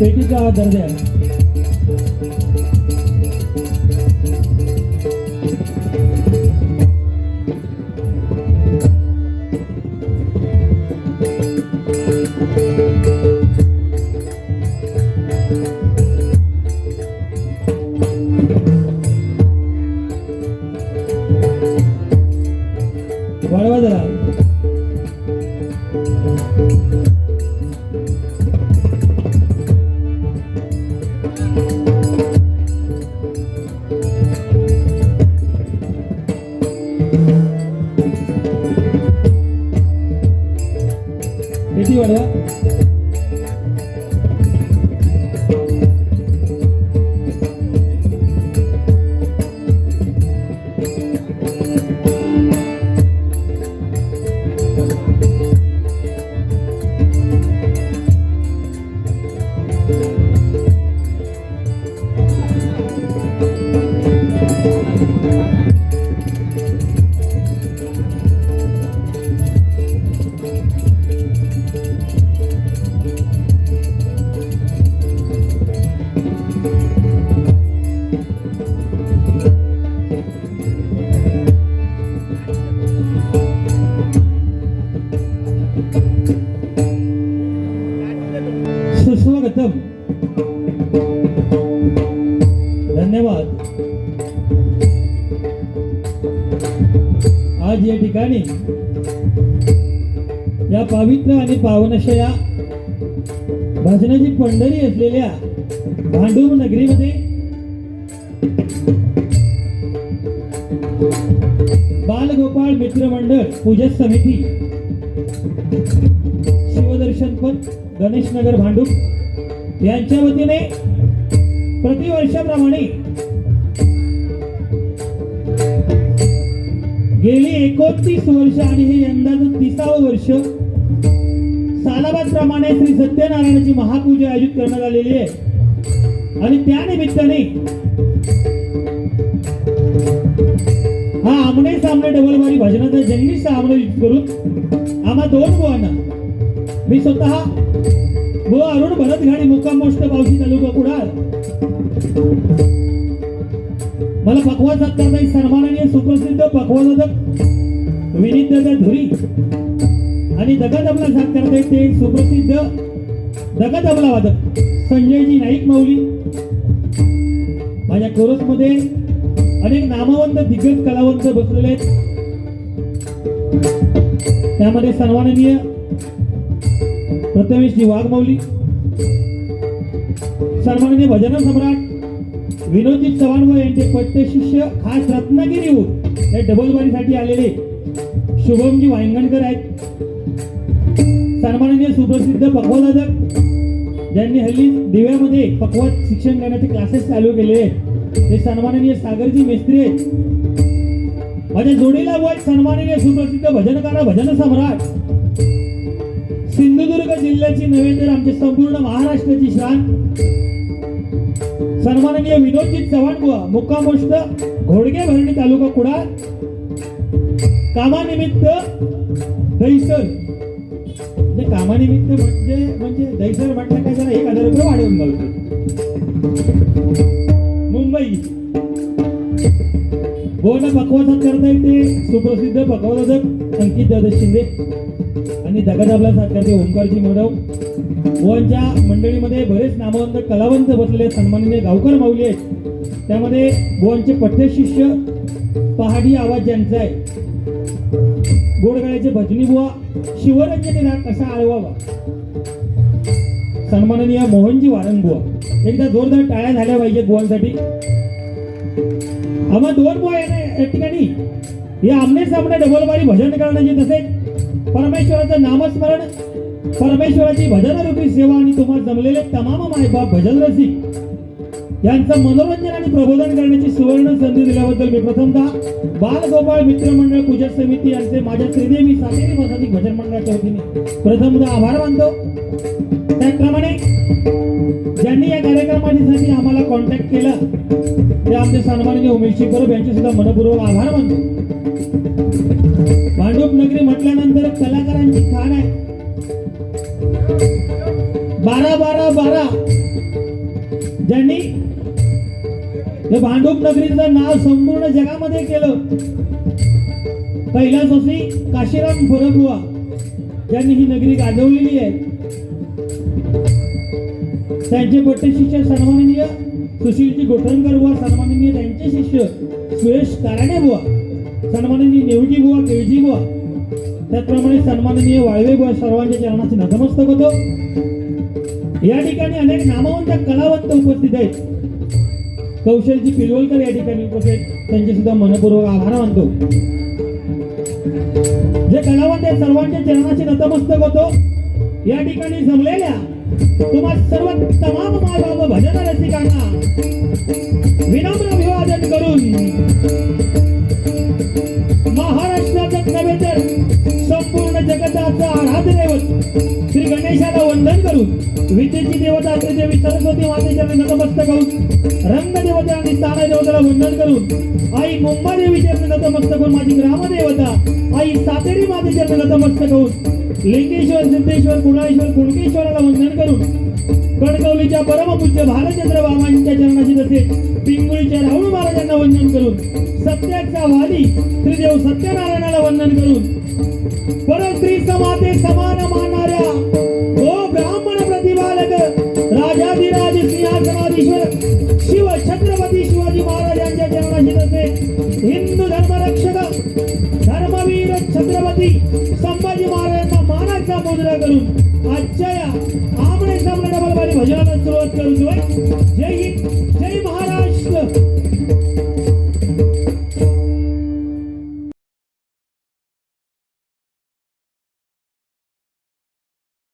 पेटीच्या दर्जा या ठिकाणी पवित्र आणि पावनशया भजनाची पंढरी असलेल्या भांडूप नगरीमध्ये बालगोपाळ मित्रमंडळ पूजा समिती शिवदर्शन पण गणेश नगर भांडूप यांच्या वतीने प्रतिवर्षाप्रमाणे गेली एकोणतीस वर्ष आणि हे यंदाचं तिसावं वर्ष सालाबाद प्रमाणे श्री सत्यनारायणाची महापूजा आयोजित करण्यात आलेली आहे. आणि त्या निमित्ताने हा आमने सामने डबलबारी भजनाचा जंगली सामने करून आम्हा दोन बुवांना मी स्वतः व अरुण भरत घाडी मुक्काम पोस्ट पावशी तालुका कुडाळ मला पकवाज करता सन्माननीय सुप्रसिद्ध पकवाजक विनीत दादा धुरी. आणि दगदबला साथ करताय ते सुप्रसिद्ध दगदबला वादक संजयजी नाईक माऊली. माझ्या कोरसमध्ये अनेक नामवंत दिग्गज कलावंत बसलेले आहेत. त्यामध्ये सन्माननीय प्रथमेशजी वाघमौली सन्माननीय भजन सम्राट विनोदजी चव्हाण व यांचे पट्टे शिष्य खास रत्नागिरीहून या डबलबारीसाठी आलेले शुभमजी वायंगणकर आहेत. सन्माननीय सुप्रसिद्ध पकवादादक ज्यांनी हल्ली दिव्यामध्ये पक्वाद शिक्षण देण्याचे क्लासेस चालू केले आहेत. ते सन्माननीय सागरजी मेस्त्री आहेत. माझ्या जोडीला वय सन्माननीय सुप्रसिद्ध भजनकार भजन सम्राट. सिंधुदुर्ग जिल्ह्याची नव्हे तर आमच्या संपूर्ण महाराष्ट्राची शान. सन्माननीय विनोदजी चव्हाण व मुक्कामोष्ट घोडगे भरणी तालुका कुडाळ. कामानिमित्त दहिसर. म्हणजे कामानिमित्त म्हणजे म्हणजे दहिसर म्हटलं काय जरा एक हजार रुपये वाढवून घालतो मुंबई. बोन पकवासात करता येते सुप्रसिद्ध पकवासाधक अंकित दादा शिंदे. आणि दगदाबला साथ करते ओंकारजी मोडव बुवांच्या मंडळीमध्ये बरेच नामवंत कलावंत बसलेले सन्माननीय गावकर माऊली आहेत. त्यामध्ये गोवांचे पठ्य शिष्य पहाडी आवाज ज्यांचा आहे. गोडगाळ्याचे भजनी बुवा शिवरंजनी राग कसा आळवावा. सन्माननीय मोहनजी वारंगबुवा एकदा जोरदार टाळ्या झाल्या पाहिजेत गोवांसाठी आम्हा दोन बुवा या ठिकाणी. हे आमने सामने डबलबारी भजन करण्याची तसेच परमेश्वराचं नामस्मरण परमेश्वराची भजन रूपी सेवा आणि तुम्हाला जमलेले तमाम मायबाप भजन रसिक यांचं मनोरंजन आणि प्रबोधन करण्याची सुवर्ण संधी दिल्याबद्दल मी प्रथमतः बालगोपाळ मित्रमंडळ पूजा समिती यांचे माझ्या श्रीदेवी सातेरी मसाधिक भजन मंडळाच्या वतीने प्रथमतः आभार मानतो. त्याचप्रमाणे ज्यांनी या कार्यक्रमासाठी आम्हाला कॉन्टॅक्ट केला ते आमचे सन्माननीय उमेश परब यांचे सुद्धा मनपूर्वक आभार मानतो. भांडूप नगरी म्हटल्यानंतर कलाकारांची खाण आहे. बारा बारा बारा. ज्यांनी भांडूप नगरीचं नाव संपूर्ण जगामध्ये केलं कैलासवासी काशीराम भोरबुवा ज्यांनी ही नगरी गाजवलेली आहे. त्यांचे पट्टे शिष्य सन्माननीय सुशीलजी गोठणकर बुवा सन्माननीय त्यांचे शिष्य सुरेश काराणे बुवा. सन्माननीय देवजी बुवा केळजी बुवा. त्याचप्रमाणे सन्माननीय वाळवे बुवा सर्वांच्या चरणाचे नतमस्तक होतो. या ठिकाणी अनेक नामवंत कलावंत उपस्थित आहेत. कौशलजी पिलवलकर या ठिकाणी उपस्थित त्यांचे सुद्धा मनपूर्वक आभार मानतो. जे कलावंत आहेत सर्वांच्या चरणाचे नतमस्तक होतो. या ठिकाणी जमलेल्या तुम्हा सर्व तमाम माय बाबा भजन रसिकांना विनम्र विजेची देवता असते देवी सरस्वती मातेच्या नतमस्तक होऊन रंग देवता आणि स्थान देवताला वंदन करून आई मुंबा देवीच्या नतमस्तक होऊन माझी ग्रामदेवता आई सातेरी मातेच्या नतमस्तक होऊन लिंगेश्वर सिद्धेश्वर कुणाळेश्वर कुणकेश्वराला वंदन करून कणकवलीच्या परमपूज्य भालचंद्र बाबांच्या चरणाशी तसे पिंगुळीच्या राहुल महाराजांना वंदन करून सत्याचा वाली श्रीदेव सत्यनारायणाला वंदन करून परस्त्री समाते समान मानणाऱ्या राजाधिराज सिंहासनाधीश्वर शिव छत्रपती शिवाजी महाराजांच्या चरणाशी तसे हिंदू धर्मरक्षक धर्मवीर छत्रपती संभाजी महाराजांना मानाचा मुद्रा करून आजच्या या आमणे सामने डबल भजनाला सुरुवात करू जय हिंद जय